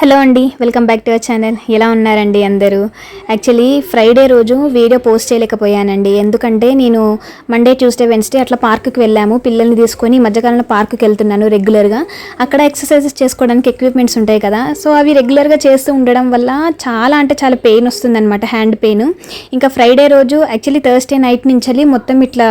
Hello అండి welcome back to our channel. ఎలా ఉన్నారండి అందరూ? యాక్చువల్లీ ఫ్రైడే రోజు వీడియో పోస్ట్ చేయలేకపోయానండి. ఎందుకంటే నేను మండే ట్యూస్డే వెన్స్డే అట్లా పార్కుకి వెళ్ళాము. పిల్లల్ని తీసుకొని మధ్యకాలంలో పార్కుకి వెళ్తున్నాను రెగ్యులర్గా. అక్కడ ఎక్సర్సైజెస్ చేసుకోవడానికి ఎక్విప్మెంట్స్ ఉంటాయి కదా. సో అవి రెగ్యులర్గా చేస్తూ ఉండడం వల్ల చాలా అంటే చాలా పెయిన్ వస్తుందన్నమాట హ్యాండ్ పెయిన్ ఇంకా ఫ్రైడే రోజు యాక్చువల్లీ థర్స్డే నైట్ నుంచి మొత్తం ఇట్లా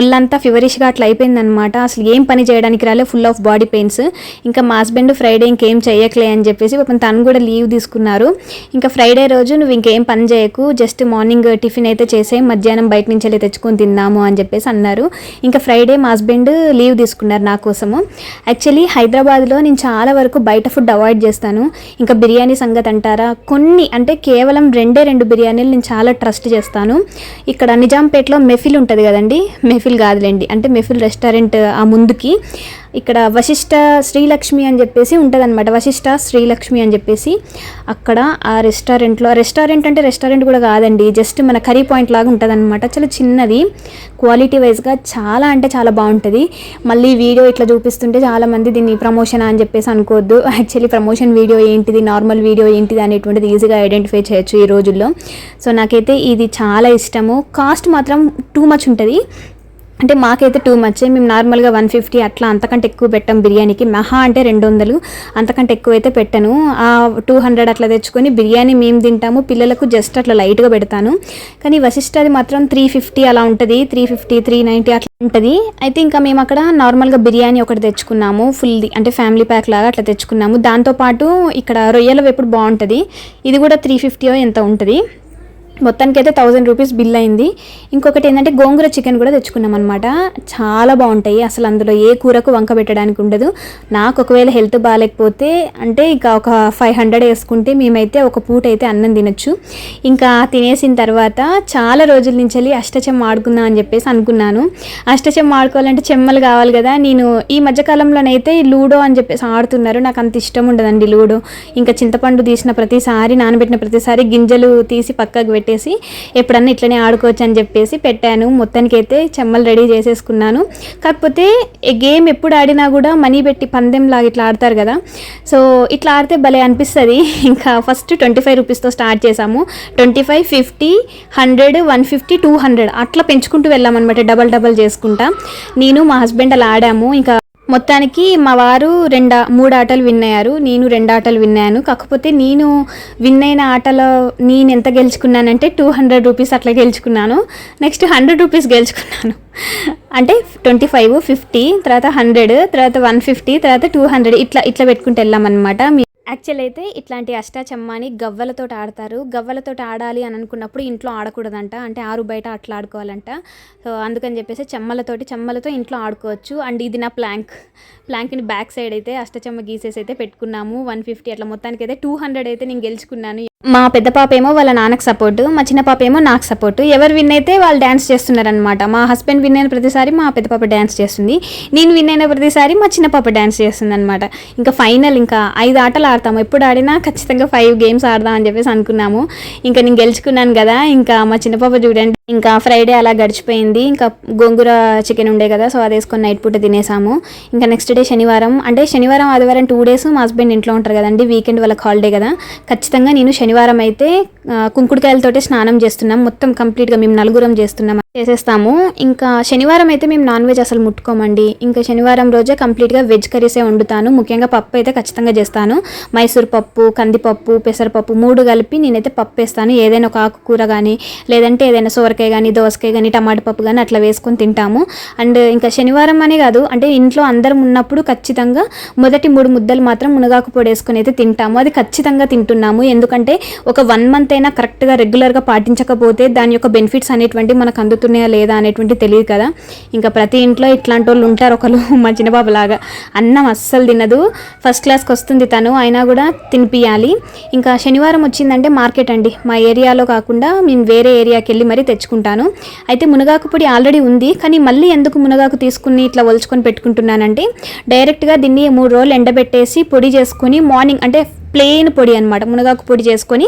ఒళ్ళంతా ఫివరిష్గా అట్లా అయిపోయిందనమాట అసలు ఏం పని చేయడానికి రాలే ఫుల్ ఆఫ్ బాడీ పెయిన్స్ ఇంకా మా హస్బెండ్ ఫ్రైడే ఇంకేం చేయట్లే అని చెప్పేసి పాపం తను కూడా లీవ్ తీసుకున్నారు. ఇంకా ఫ్రైడే రోజు నువ్వు ఇంకేం పని చేయకు జస్ట్ మార్నింగ్ టిఫిన్ అయితే చేసే మధ్యాహ్నం బయట నుంచి వెళ్ళి తెచ్చుకొని తిందాము అని చెప్పేసి అన్నారు. ఇంకా ఫ్రైడే మా హస్బెండ్ లీవ్ తీసుకున్నారు నా కోసము. యాక్చువల్లీ హైదరాబాద్లో నేను చాలా వరకు బయట ఫుడ్ అవాయిడ్ చేస్తాను. ఇంకా బిర్యానీ సంగతి అంటారా? కొన్ని అంటే కేవలం రెండే రెండు బిర్యానీలు నేను చాలా ట్రస్ట్ చేస్తాను. ఇక్కడ నిజాంపేటలో మెఫిల్ ఉంటుంది కదండి మెఫిల్ కాదులేండి. అంటే మెఫిల్ రెస్టారెంట్ ఆ ముందుకి. ఇక్కడ వశిష్ట శ్రీలక్ష్మి అని చెప్పేసి ఉంటుంది అనమాట వశిష్ట శ్రీలక్ష్మి అని చెప్పేసి అక్కడ ఆ రెస్టారెంట్లో రెస్టారెంట్ అంటే రెస్టారెంట్ కూడా కాదండి. జస్ట్ మన కర్రీ పాయింట్ లాగా ఉంటుంది అనమాట చాలా చిన్నది. క్వాలిటీ వైజ్గా చాలా అంటే చాలా బాగుంటుంది. మళ్ళీ వీడియో ఇట్లా చూపిస్తుంటే చాలామంది దీన్ని ప్రమోషన్ అని చెప్పేసి అనుకోవద్దు. యాక్చువల్లీ ప్రమోషన్ వీడియో ఏంటిది నార్మల్ వీడియో ఏంటిది అనేటువంటిది ఈజీగా ఐడెంటిఫై చేయొచ్చు ఈ రోజుల్లో. సో నాకైతే ఇది చాలా ఇష్టము. కాస్ట్ మాత్రం టూ మచ్ ఉంటుంది. అంటే మాకైతే టూ మచ్ మేము నార్మల్గా వన్ ఫిఫ్టీ అట్లా అంతకంటే ఎక్కువ పెట్టాం బిర్యానీకి. మహా అంటే రెండు వందలు. అంతకంటే ఎక్కువ అయితే పెట్టాను. ఆ టూ హండ్రెడ్ అట్లా తెచ్చుకొని బిర్యానీ మేము తింటాము. పిల్లలకు జస్ట్ అట్లా లైట్గా పెడతాను. కానీ వశిష్ఠది మాత్రం త్రీ ఫిఫ్టీ అలా ఉంటుంది. త్రీ ఫిఫ్టీ త్రీ నైంటీ అట్లా ఉంటుంది. అయితే ఇంకా మేము అక్కడ నార్మల్గా బిర్యానీ ఒకటి తెచ్చుకున్నాము. ఫుల్ది అంటే ఫ్యామిలీ ప్యాక్ లాగా అట్లా తెచ్చుకున్నాము. దాంతోపాటు ఇక్కడ రొయ్యల వేపుడు బాగుంటుంది. ఇది కూడా త్రీ ఫిఫ్టీయో ఎంత ఉంటుంది. మొత్తానికి అయితే థౌజండ్ రూపీస్ బిల్ అయింది. ఇంకొకటి ఏంటంటే గోంగూర చికెన్ కూడా తెచ్చుకున్నాం అనమాట చాలా బాగుంటాయి. అసలు అందులో ఏ కూరకు వంక పెట్టడానికి ఉండదు. నాకు ఒకవేళ హెల్త్ బాగాలేకపోతే అంటే ఇక ఒక ఫైవ్ హండ్రెడ్ వేసుకుంటే మేమైతే ఒక పూట అయితే అన్నం తినొచ్చు. ఇంకా తినేసిన తర్వాత చాలా రోజుల నుంచి వెళ్ళి అష్టచెమ్మ ఆడుకుందాం అని చెప్పేసి అనుకున్నాను. అష్టచెమ్మ ఆడుకోవాలంటే చెమ్మలు కావాలి కదా. నేను ఈ మధ్యకాలంలోనైతే లూడో అని చెప్పేసి ఆడుతున్నారు. నాకు అంత ఇష్టం ఉండదండి లూడో. ఇంకా చింతపండు తీసిన ప్రతిసారి నానబెట్టిన ప్రతిసారి గింజలు తీసి పక్కకు పెట్టి చెప్పేసి ఎప్పుడన్నా ఇట్లనే ఆడుకోవచ్చు అని చెప్పేసి పెట్టాను. మొత్తానికి అయితే చెమ్మలు రెడీ చేసేసుకున్నాను. కాకపోతే గేమ్ ఎప్పుడు ఆడినా కూడా మనీ పెట్టి పందెం లాగా ఇట్లా ఆడతారు కదా. సో ఇట్లా ఆడితే భలే అనిపిస్తుంది. ఇంకా ఫస్ట్ ట్వంటీ ఫైవ్ రూపీస్తో స్టార్ట్ చేసాము. Twenty five fifty hundred one fifty two hundred అట్లా పెంచుకుంటూ వెళ్ళామన్నమాట. డబల్ డబల్ చేసుకుంటా. నేను మా హస్బెండ్ అలా ఆడాము. ఇంకా మొత్తానికి మా వారు రెండు మూడు ఆటలు విన్ అయ్యారు నేను రెండు ఆటలు విన్నాను. కాకపోతే నేను విన్ అయిన ఆటలో నేను ఎంత గెలుచుకున్నానంటే టూ హండ్రెడ్ రూపీస్ అట్లా గెలుచుకున్నాను. నెక్స్ట్ హండ్రెడ్ రూపీస్ గెలుచుకున్నాను. అంటే ట్వంటీ ఫైవ్ ఫిఫ్టీ తర్వాత హండ్రెడ్ తర్వాత వన్ ఫిఫ్టీ తర్వాత టూ హండ్రెడ్ ఇట్లా ఇట్లా పెట్టుకుంటూ వెళ్ళామన్నమాట. యాక్చువల్ అయితే ఇట్లాంటి అష్టాచమ్మాని గవ్వలతో ఆడతారు. గవ్వలతో ఆడాలి అని అనుకున్నప్పుడు ఇంట్లో ఆడకూడదంట. అంటే ఆరు బయట అట్లా ఆడుకోవాలంట. సో అందుకని చెప్పేసి చెమ్మలతోటి చెమ్మలతో ఇంట్లో ఆడుకోవచ్చు. అండ్ ఇది నా ప్లాంక్. ప్లాంక్ని బ్యాక్ సైడ్ అయితే అష్టచమ్మ గీసేసి అయితే పెట్టుకున్నాము. వన్ ఫిఫ్టీ అట్లా. మొత్తానికి అయితే టూ హండ్రెడ్ అయితే నేను గెలుచుకున్నాను. మా పెద్ద పాప ఏమో వాళ్ళ నాన్నకు సపోర్టు మా చిన్న పాప ఏమో నాకు సపోర్టు ఎవరు విన్ అయితే వాళ్ళు డ్యాన్స్ చేస్తున్నారనమాట మా హస్బెండ్ విన్ అయిన ప్రతిసారి మా పెద్ద పాప డ్యాన్స్ చేస్తుంది. నేను విన్ అయిన ప్రతిసారి మా చిన్న పాప డ్యాన్స్ చేస్తుంది అనమాట ఇంకా ఫైనల్ ఇంకా ఐదు ఆటలు ఆడతాము. ఎప్పుడు ఆడినా ఖచ్చితంగా ఫైవ్ గేమ్స్ ఆడదాం అని చెప్పేసి అనుకున్నాము. ఇంకా నేను గెలుచుకున్నాను కదా. ఇంకా మా చిన్న పాప చూడండి ఇంకా ఫ్రైడే అలా గడిచిపోయింది. ఇంకా గోంగూర చికెన్ ఉండే కదా సో అది వేసుకొని నైట్ పూట తినేసాము. ఇంకా నెక్స్ట్ డే శనివారం అంటే శనివారం ఆదివారం టూ డేస్ మా హస్బెండ్ ఇంట్లో ఉంటారు కదండి వీకెండ్ వాళ్ళకి హాలిడే కదా. ఖచ్చితంగా నేను శనివారం అయితే కుంకుడుకాయలతోటే స్నానం చేస్తున్నాం. మొత్తం కంప్లీట్గా మేము నలుగురం చేస్తున్నాం. చేసేస్తాము. ఇంకా శనివారం అయితే మేము నాన్ వెజ్ అసలు ముట్టుకోమండి. ఇంకా శనివారం రోజే కంప్లీట్గా వెజ్ కర్రీసే వండుతాను. ముఖ్యంగా పప్పు అయితే ఖచ్చితంగా చేస్తాను. మైసూర్ పప్పు కందిపప్పు పెసరపప్పు మూడు కలిపి నేనైతే పప్పు వేస్తాను. ఏదైనా ఒక ఆకుకూర కానీ లేదంటే ఏదైనా సోరకాయ కానీ దోసకాయ కానీ టమాటా పప్పు కానీ అట్లా వేసుకొని తింటాము. అండ్ ఇంకా శనివారం అనే కాదు అంటే ఇంట్లో అందరం ఉన్నప్పుడు ఖచ్చితంగా మొదటి మూడు ముద్దలు మాత్రం మునగాకు పొడి వేసుకొని అయితే తింటాము. అది ఖచ్చితంగా తింటున్నాము. ఎందుకంటే ఒక వన్ మంత్ అయినా కరెక్ట్గా రెగ్యులర్గా పాటించకపోతే దాని యొక్క బెనిఫిట్స్ అనేటువంటి మనకు అందుతున్నాయా లేదా అనేటువంటి తెలియదు కదా. ఇంకా ప్రతి ఇంట్లో ఇట్లాంటి వాళ్ళు ఉంటారు ఒకరు మా చిన్నబాబు లాగా అన్నం అస్సలు తినదు. ఫస్ట్ క్లాస్కి వస్తుంది తను అయినా కూడా తినిపియాలి. ఇంకా శనివారం వచ్చిందంటే మార్కెట్ అండి. మా ఏరియాలో కాకుండా మేము వేరే ఏరియాకి వెళ్ళి మరీ తెచ్చుకుంటాను. అయితే మునగాకు పొడి ఆల్రెడీ ఉంది కానీ మళ్ళీ ఎందుకు మునగాకు తీసుకుని ఇట్లా ఒలుచుకొని పెట్టుకుంటున్నానంటే డైరెక్ట్గా దీన్ని మూడు రోజులు ఎండబెట్టేసి పొడి చేసుకుని మార్నింగ్ అంటే ప్లెయిన్ పొడి అనమాట మునగాకు పొడి చేసుకొని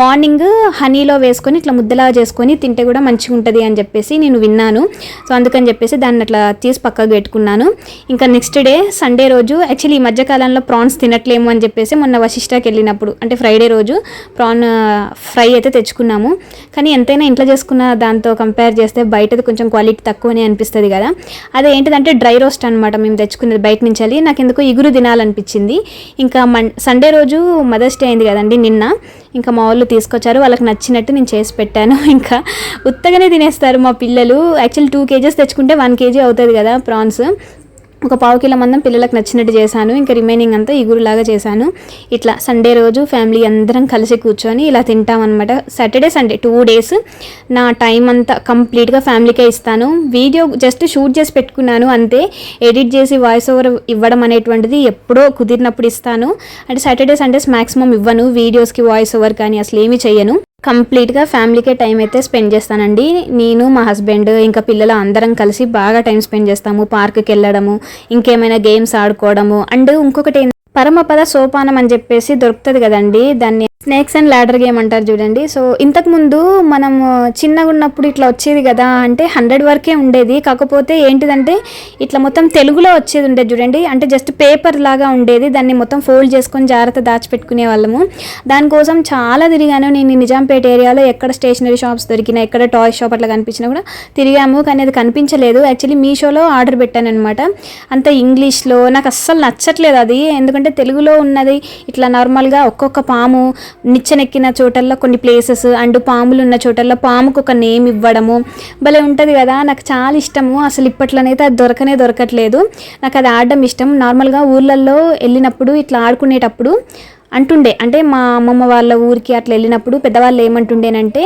మార్నింగ్ హనీలో వేసుకొని ఇట్లా ముద్దలాగా చేసుకొని తింటే కూడా మంచిగా ఉంటుంది అని చెప్పేసి నేను విన్నాను. సో అందుకని చెప్పేసి దాన్ని అట్లా తీసి పక్కకు పెట్టుకున్నాను. ఇంకా నెక్స్ట్ డే సండే రోజు యాక్చువల్లీ ఈ మధ్యకాలంలో ప్రాన్స్ తినట్లేము అని చెప్పేసి మొన్న వశిష్ఠకి వెళ్ళినప్పుడు అంటే ఫ్రైడే రోజు ప్రాన్ ఫ్రై అయితే తెచ్చుకున్నాము. కానీ ఎంతైనా ఇంట్లో చేసుకున్న దాంతో కంపేర్ చేస్తే బయటది కొంచెం క్వాలిటీ తక్కువనే అనిపిస్తుంది కదా. అదే ఏంటిదంటే డ్రై రోస్ట్ అనమాట మేము తెచ్చుకున్నది బయట నుంచి వెళ్ళి నాకు ఎందుకు ఇగురు తినాలనిపించింది. ఇంకా మన్ సండే రోజు మదర్స్ డే అయింది కదండి నిన్న. ఇంకా మా వాళ్ళు తీసుకొచ్చారు వాళ్ళకి నచ్చినట్టు నేను చేసి పెట్టాను. ఇంకా ఉత్తగానే తినేస్తారు మా పిల్లలు. యాక్చువల్ టూ కేజెస్ తెచ్చుకుంటే వన్ కేజీ అవుతుంది కదా ప్రాన్స్. ఒక పావు కిలో మందం పిల్లలకు నచ్చినట్టు చేశాను. ఇంకా రిమైనింగ్ అంతా ఇగురులాగా చేశాను. ఇట్లా సండే రోజు ఫ్యామిలీ అందరం కలిసి కూర్చొని ఇలా తింటామన్నమాట. సాటర్డే సండే టూ డేస్ నా టైం అంతా కంప్లీట్గా ఫ్యామిలీకే ఇస్తాను. వీడియో జస్ట్ షూట్ చేసి పెట్టుకున్నాను అంతే. ఎడిట్ చేసి వాయిస్ ఓవర్ ఇవ్వడం అనేటువంటిది ఎప్పుడో కుదిరినప్పుడు ఇస్తాను. అంటే సాటర్డే సండేస్ మ్యాక్సిమం ఇవ్వను. వీడియోస్కి వాయిస్ ఓవర్ కానీ అసలు ఏమీ చెయ్యను. కంప్లీట్గా ఫ్యామిలీకే టైం అయితే స్పెండ్ చేస్తానండి. నేను మా హస్బెండ్ ఇంకా పిల్లలు అందరం కలిసి బాగా టైం స్పెండ్ చేస్తాము పార్క్కి వెళ్ళడము ఇంకేమైనా గేమ్స్ ఆడుకోవడము. అండ్ ఇంకొకటి పరమపద సోపానం అని చెప్పేసి దొరుకుతుంది కదండి. దాన్ని స్నేక్స్ అండ్ లాడర్ గేమ్ అంటారు చూడండి. సో ఇంతకు ముందు మనం చిన్నగా ఉన్నప్పుడు ఇట్లా వచ్చేది కదా అంటే హండ్రెడ్ వరకే ఉండేది. కాకపోతే ఏంటిదంటే ఇట్లా మొత్తం తెలుగులో వచ్చేది ఉండేది చూడండి. అంటే జస్ట్ పేపర్ లాగా ఉండేది. దాన్ని మొత్తం ఫోల్డ్ చేసుకొని జాగ్రత్త దాచిపెట్టుకునే వాళ్ళము. దానికోసం చాలా తిరిగాను. నేను నిజాంపేట ఏరియాలో ఎక్కడ స్టేషనరీ షాప్స్ దొరికినా ఎక్కడ టాయ్ షాప్ అట్లా కనిపించినా కూడా తిరిగాము. కానీ అది కనిపించలేదు. యాక్చువల్లీ మీషోలో ఆర్డర్ పెట్టాను అనమాట అంత ఇంగ్లీష్లో నాకు అస్సలు నచ్చట్లేదు అది. ఎందుకంటే తెలుగులో ఉన్నది ఇట్లా నార్మల్గా ఒక్కొక్క పాము నిచ్చెనెక్కిన చోటల్లో కొన్ని ప్లేసెస్ అండ్ పాములు ఉన్న చోటల్లో పాముకు ఒక నేమ్ ఇవ్వడము. భలే ఉంటుంది కదా నాకు చాలా ఇష్టము. అసలు ఇప్పట్లోనైతే అది దొరకనే దొరకట్లేదు. నాకు అది ఆడడం ఇష్టం. నార్మల్గా ఊర్లలో వెళ్ళినప్పుడు ఇట్లా ఆడుకునేటప్పుడు అంటుండే. అంటే మా అమ్మమ్మ వాళ్ళ ఊరికి అట్లా వెళ్ళినప్పుడు పెద్దవాళ్ళు ఏమంటుండేనంటే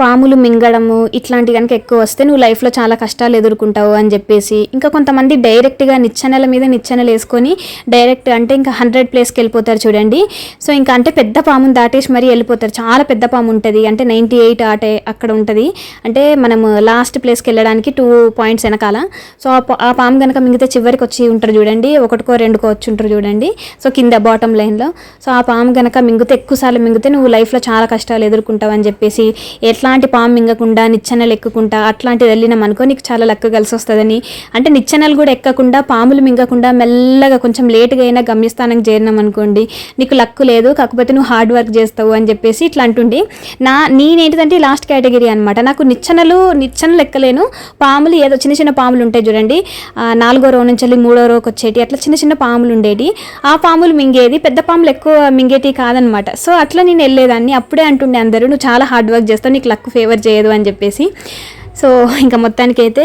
పాములు మింగడము ఇట్లాంటి కనుక ఎక్కువ వస్తే నువ్వు లైఫ్లో చాలా కష్టాలు ఎదుర్కొంటావు అని చెప్పేసి. ఇంకా కొంతమంది డైరెక్ట్గా నిచ్చెనల మీద నిచ్చెనలు వేసుకొని డైరెక్ట్ అంటే ఇంకా హండ్రెడ్ ప్లేస్కి వెళ్ళిపోతారు చూడండి. సో ఇంకా అంటే పెద్ద పాముని దాటేసి మరీ వెళ్ళిపోతారు. చాలా పెద్ద పాము ఉంటుంది. అంటే నైంటీ ఎయిట్ ఆటే అక్కడ ఉంటుంది. అంటే మనము లాస్ట్ ప్లేస్కి వెళ్ళడానికి టూ పాయింట్స్ వెనకాల. సో ఆ పా- ఆ పాము కనుక మిగతా చివరికి వచ్చి ఉంటారు చూడండి. ఒకటికో రెండుకో వచ్చి ఉంటారు చూడండి. సో కింద బాటమ్ లైన్లో సో ఆ పాము కనుక మింగితే ఎక్కువసార్లు మింగితే నువ్వు లైఫ్లో చాలా కష్టాలు ఎదుర్కొంటావు అని చెప్పేసి ఎట్లా ఎట్లాంటి పాము మింగకుండా నిచ్చెనలు ఎక్కుకుంటా అట్లాంటిది వెళ్ళినాం అనుకో నీకు చాలా లక్క కలిసి వస్తుందని. అంటే నిచ్చెనలు కూడా ఎక్కకుండా పాములు మింగకుండా మెల్లగా కొంచెం లేటుగా అయినా గమ్యస్థానం చేరినాం అనుకోండి నీకు లక్కు లేదు కాకపోతే నువ్వు హార్డ్ వర్క్ చేస్తావు అని చెప్పేసి ఇట్లా అంటుండి. నా నేనేంటిదంటే లాస్ట్ కేటగిరీ అనమాట నాకు నిచ్చెనలు నిచ్చెనలు ఎక్కలేను. పాములు ఏదో చిన్న చిన్న పాములు ఉంటాయి చూడండి. నాలుగో రో నుంచి వెళ్ళి మూడో రోకి వచ్చేటి అట్లా చిన్న చిన్న పాములు ఉండేటి. ఆ పాములు మింగేది పెద్ద పాములు ఎక్కువ మింగేటి కాదనమాట సో అట్లా నేను వెళ్ళేదాన్ని. అప్పుడే అంటుండే అందరూ నువ్వు చాలా హార్డ్ వర్క్ చేస్తావు నీకు లక్ ఫేవర్ చేయదు అని చెప్పేసి. సో ఇంకా మొత్తానికి అయితే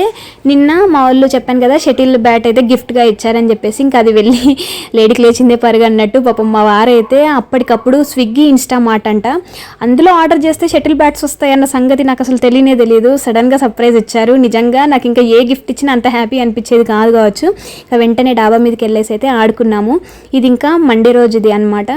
నిన్న మా వాళ్ళు చెప్పాను కదా షటిల్ బ్యాట్ అయితే గిఫ్ట్గా ఇచ్చారని చెప్పేసి. ఇంకా అది వెళ్ళి లేడీకి లేచిందే పరుగు అన్నట్టు. పాపం మా వారైతే అప్పటికప్పుడు స్విగ్గీ ఇన్స్టా మాట అంట. అందులో ఆర్డర్ చేస్తే షటిల్ బ్యాట్స్ వస్తాయన్న సంగతి నాకు అసలు తెలియనే తెలియదు సడన్గా సర్ప్రైజ్ ఇచ్చారు. నిజంగా నాకు ఇంకా ఏ గిఫ్ట్ ఇచ్చినా అంత హ్యాపీ అనిపించేది కాదు కావచ్చు. ఇంకా వెంటనే డాబా మీదకి వెళ్ళేసి అయితే ఆడుకున్నాము. ఇది ఇంకా మండే రోజుది అనమాట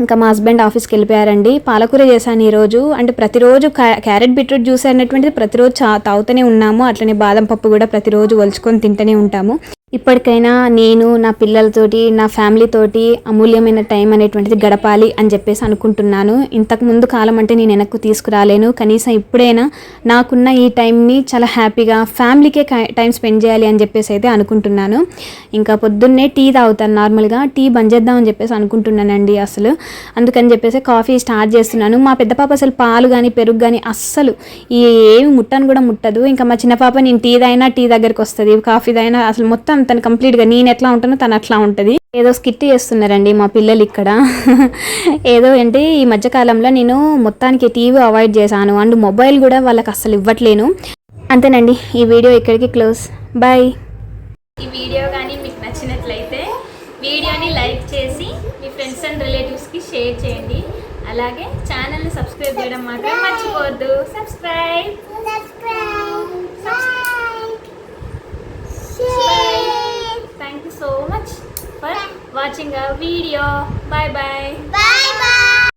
ఇంకా మా హస్బెండ్ ఆఫీస్కి వెళ్ళిపోయారండి. పాలకూర చేశాను ఈరోజు. అంటే ప్రతిరోజు క్యారెట్ బీట్రూట్ జ్యూస్ అనేటువంటిది ప్రతిరోజు చా తాగుతూనే ఉన్నాము. అట్లనే బాదం పప్పు కూడా ప్రతిరోజు ఒలుచుకొని తింటూనే ఉంటాము. ఇప్పటికైనా నేను నా పిల్లలతోటి నా ఫ్యామిలీతోటి అమూల్యమైన టైం అనేటువంటిది గడపాలి అని చెప్పేసి అనుకుంటున్నాను. ఇంతకు ముందు కాలం అంటే నేను వెనక్కు తీసుకురాలేను. కనీసం ఇప్పుడైనా నాకున్న ఈ టైంని చాలా హ్యాపీగా ఫ్యామిలీకే టైం స్పెండ్ చేయాలి అని చెప్పేసి అయితే అనుకుంటున్నాను. ఇంకా పొద్దున్నే టీ తాగుతాను నార్మల్గా టీ బంద్ చేద్దాం అని చెప్పేసి అనుకుంటున్నానండి అసలు. అందుకని చెప్పేసి కాఫీ స్టార్ట్ చేస్తున్నాను. మా పెద్ద పాప అసలు పాలు కానీ పెరుగు కానీ అస్సలు ఈ ఏమి ముట్టను కూడా ముట్టదు. ఇంకా మా చిన్న పాప నేను టీ టీ దగ్గరికి వస్తుంది. కాఫీ అసలు మొత్తం తను కంప్లీట్గా నేను ఎట్లా ఉంటానో తను అట్లా ఉంటుంది. ఏదో స్కిట్ చేస్తున్నారండి మా పిల్లలు ఇక్కడ. ఏదో అంటే ఈ మధ్యకాలంలో నేను మొత్తానికి టీవీ అవాయిడ్ చేశాను. అండ్ మొబైల్ కూడా వాళ్ళకి అస్సలు ఇవ్వట్లేను. అంతేనండి ఈ వీడియో ఇక్కడికి క్లోజ్. బాయ్. ఈ వీడియో కానీ మీకు నచ్చినట్లయితే వీడియోని లైక్ చేసి మీ ఫ్రెండ్స్ అండ్ రిలేటివ్స్కి షేర్ చేయండి. అలాగే ఛానల్ని సబ్స్క్రైబ్ చేయడం మాత్రం మర్చిపోవద్దు. Subscribe. thank you so much for watching our video. Bye bye. Bye bye.